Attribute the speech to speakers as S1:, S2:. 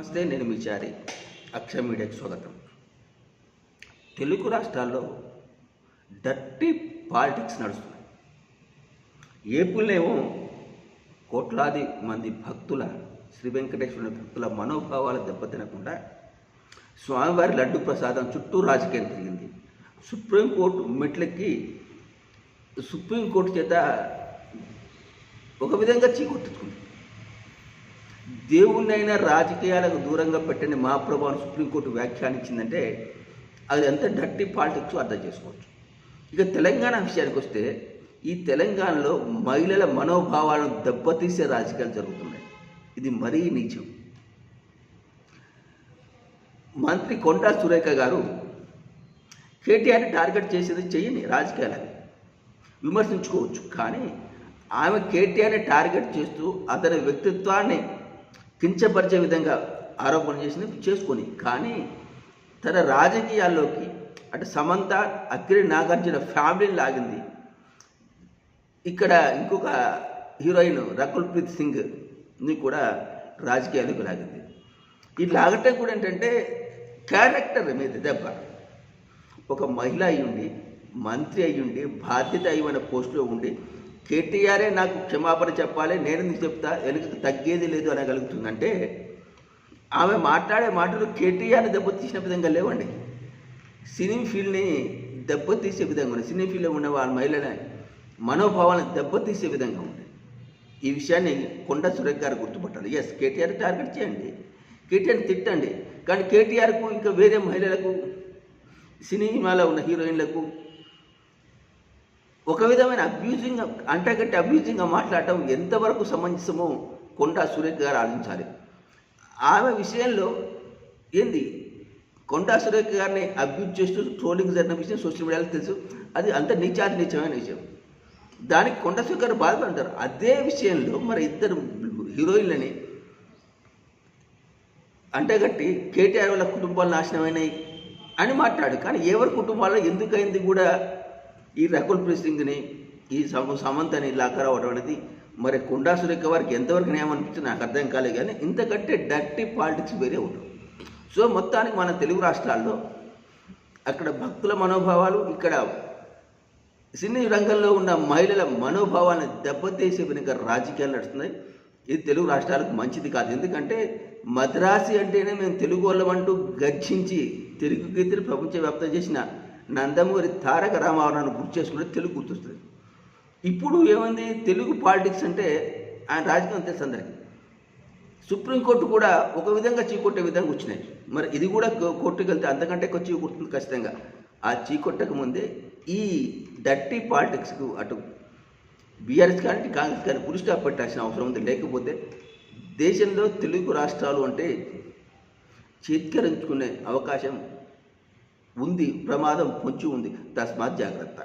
S1: నమస్తే నేను మీ చారి. అక్షయ మీడియాకి స్వాగతం. తెలుగు రాష్ట్రాల్లో డర్టీ పాలిటిక్స్ నడుస్తున్నాయి. ఏపుల్నేమో కోట్లాది మంది భక్తుల శ్రీ వెంకటేశ్వర భక్తుల మనోభావాలు దెబ్బతినకుండా స్వామివారి లడ్డు ప్రసాదం చుట్టూ రాజకీయం తిరిగింది. సుప్రీంకోర్టు మెట్లెక్కి సుప్రీంకోర్టు చేత ఒక విధంగా చీకొట్టుకుంది. దేవుణ్ణైనా రాజకీయాలకు దూరంగా పెట్టని ప్రభావం సుప్రీంకోర్టు వ్యాఖ్యానించిందంటే అది ఎంత డర్టీ పాలిటిక్స్ అర్థం చేసుకోవచ్చు. ఇక తెలంగాణ విషయానికి వస్తే ఈ తెలంగాణలో మహిళల మనోభావాలను దెబ్బతీసే రాజకీయాలు జరుగుతున్నాయి. ఇది మరీ నీచం. మంత్రి కొండా సురేఖ గారు కేటీఆర్ని టార్గెట్ చేసేది చెయ్యని రాజకీయాలని విమర్శించుకోవచ్చు. కానీ ఆమె కేటీఆర్ని టార్గెట్ చేస్తూ అతని వ్యక్తిత్వాన్ని కించపరిచే విధంగా ఆరోపణ చేసింది చేసుకొని. కానీ తన రాజకీయాల్లోకి అంటే సమంత అక్కిరి నాగార్జున ఫ్యామిలీని లాగింది. ఇక్కడ ఇంకొక హీరోయిన్ రకుల్ ప్రీత్ సింగ్ని కూడా రాజకీయాలకు లాగింది. ఈ లాగటం కూడా ఏంటంటే క్యారెక్టర్ మీద దెబ్బ. ఒక మహిళ అయ్యుండి మంత్రి అయి ఉండి బాధ్యత అయిన పోస్టులో ఉండి కేటీఆరే నాకు క్షమాపణ చెప్పాలి నేను నీకు చెప్తా వెనుక తగ్గేది లేదు అనగలుగుతుందంటే ఆమె మాట్లాడే మాటలు కేటీఆర్ని దెబ్బతీసిన విధంగా లేవండి. సినీ ఫీల్డ్ని దెబ్బతీసే విధంగా ఉంది. సినీ ఫీల్డ్లో ఉన్న వాళ్ళ మహిళల మనోభావాలను దెబ్బతీసే విధంగా ఉంది. ఈ విషయాన్ని కొండ సురేఖ్ గారు గుర్తుపట్టాలి. ఎస్ కేటీఆర్ టార్గెట్ చేయండి. కేటీఆర్ని తిట్టండి. కానీ కేటీఆర్కు ఇంకా వేరే మహిళలకు సినిమాలో ఉన్న హీరోయిన్లకు ఒక విధమైన అబ్యూజింగ్ అంటగట్టి అబ్యూజింగ్గా మాట్లాడటం ఎంతవరకు సమంజసమో కొండా సురేఖ గారు ఆలోచించాలి. ఆమె విషయంలో ఏంది? కొండా సురేఖ గారిని అబ్యూజ్ చేస్తూ ట్రోలింగ్ జరిగిన విషయం సోషల్ మీడియాలో తెలుసు. అది అంత నీచాతి నీచమైన విషయం. దానికి కొండా సురేఖ గారు బాధపడతారు అదే విషయంలో మరి ఇద్దరు హీరోయిన్లని అంటగట్టి కేటీఆర్ వాళ్ళ కుటుంబాలు నాశనమైనాయి అని మాట్లాడు. కానీ ఎవరి కుటుంబాల్లో ఎందుకైంది కూడా ఈ రకుల్ ప్రీత్ సింగ్ని ఈ సమ సమంతని అవ్వడం అనేది మరి కొండా సురేఖ వారికి ఎంతవరకు న్యాయం అనిపించింది నాకు అర్థం కాలేదు కానీ ఇంతకంటే డర్టీ పాలిటిక్స్ వేరే ఉండవు సో మొత్తానికి మన తెలుగు రాష్ట్రాల్లో అక్కడ భక్తుల మనోభావాలు ఇక్కడ సినీ రంగంలో ఉన్న మహిళల మనోభావాలను దెబ్బతీసే వెనుక రాజకీయాలు నడుస్తున్నాయి. ఇది తెలుగు రాష్ట్రాలకు మంచిది కాదు. ఎందుకంటే మద్రాసి అంటేనే మేము తెలుగు వాళ్ళమంటూ గర్జించి తెలుగు గీతలు ప్రపంచవ్యాప్తం చేసిన నందమూరి తారక రామారావును గుర్తు చేసుకుంటే తెలుగు గుర్తొస్తుంది. ఇప్పుడు ఏమైంది? తెలుగు పాలిటిక్స్ అంటే ఆయన రాజకీయం తెలుసు అందరికీ సుప్రీంకోర్టు కూడా ఒక విధంగా చీకొట్టే విధంగా వచ్చినాయి. మరి ఇది కూడా కోర్టుకి వెళ్తే అంతకంటే ఎక్కువ చీకొడుతుంది ఖచ్చితంగా. ఆ చీకొట్టక ముందే ఈ డర్టీ పాలిటిక్స్కు అటు బీఆర్ఎస్ కానీ కాంగ్రెస్ కానీ పులి పెట్టాల్సిన అవసరం ఉంది. లేకపోతే దేశంలో తెలుగు రాష్ట్రాలు అంటే చేత్కరించుకునే అవకాశం ఉంది ప్రమాదం పొంచి ఉంది. తస్మాత్ జాగ్రత్త.